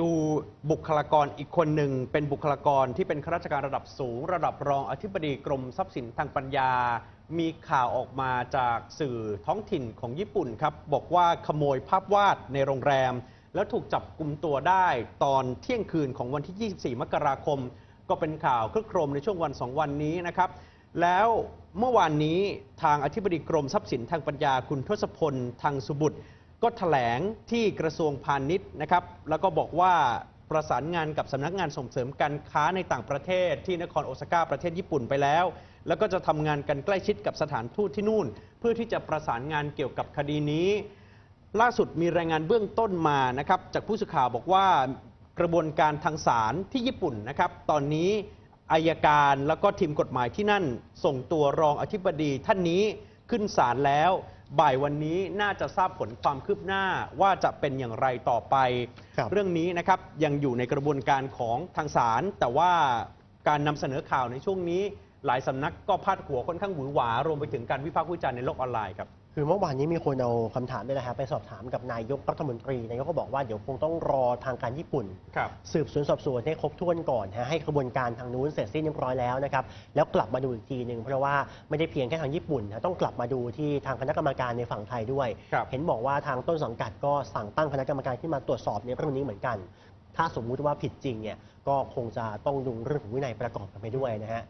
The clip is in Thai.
ดูบุคลากรอีกคนหนึ่ง เป็นบุคลากรที่เป็นข้าราชการระดับสูง ระดับรองอธิบดีกรมทรัพย์สินทางปัญญา มีข่าวออกมาจากสื่อท้องถิ่นของญี่ปุ่นครับ บอกว่าขโมยภาพวาดในโรงแรม แล้วถูกจับกลุ่มตัวได้ตอนเที่ยงคืนของวันที่ 24 มกราคม ก็เป็นข่าวคลึกโครมในช่วงวันสองวันนี้นะครับแล้วเมื่อวานนี้ทางอธิบดีกรมทรัพย์สินทางปัญญาคุณทศพลทางสุบุตร ก็แถลงที่กระทรวงพาณิชย์นะครับ แล้วก็บอกว่าประสานงานกับสำนักงานส่งเสริมการค้าในต่างประเทศ ที่นครโอซาก้าประเทศญี่ปุ่นไปแล้ว แล้วก็จะทำงานกันใกล้ชิดกับสถานทูตที่นู่น เพื่อที่จะประสานงานเกี่ยวกับคดีนี้ ล่าสุดมีรายงานเบื้องต้นมานะครับจากผู้สื่อข่าวบอกว่ากระบวนการทางศาลที่ญี่ปุ่นนะครับ ตอนนี้อายการแล้วก็ทีมกฎหมายที่นั่น ส่งตัวรองอธิบดีท่านนี้ขึ้นศาลแล้ว บ่ายวันนี้น่าจะทราบผลความคืบหน้าว่าจะเป็นอย่างไรต่อไปครับเรื่องนี้นะครับยังอยู่ในกระบวนการของทางศาลแต่ว่าการนำเสนอข่าวในช่วงนี้ หลายสำนักก็พาดหัวค่อนข้างหวือหวารวมไปถึงการวิพากษ์วิจารณ์ในโลกออนไลน์ครับ คือเมื่อวานนี้มีคนเอาคำถามนี่แหละครับไปสอบถามกับนายกรัฐมนตรีนายกก็บอกว่าเดี๋ยวคงต้องรอทางการญี่ปุ่น ครับ สืบสวนสอบสวนให้ครบถ้วนก่อนฮะให้กระบวนการทางนู้นเสร็จสิ้นเรียบร้อยแล้วนะครับแล้วกลับมาดูอีกทีหนึ่งเพราะว่าไม่ได้เพียงแค่ทางญี่ปุ่นนะต้องกลับมาดูที่ทางคณะกรรมการในฝั่งไทยด้วย ครับ เห็นบอกว่าทางต้นสังกัดก็สั่งตั้งคณะกรรมการขึ้นมาตรวจสอบในเรื่องนี้เหมือนกัน ถ้าสมมุติว่าผิดจริงเนี่ยก็คงจะต้องดูเรื่องของวินัยประกอบกันไปด้วยนะฮะ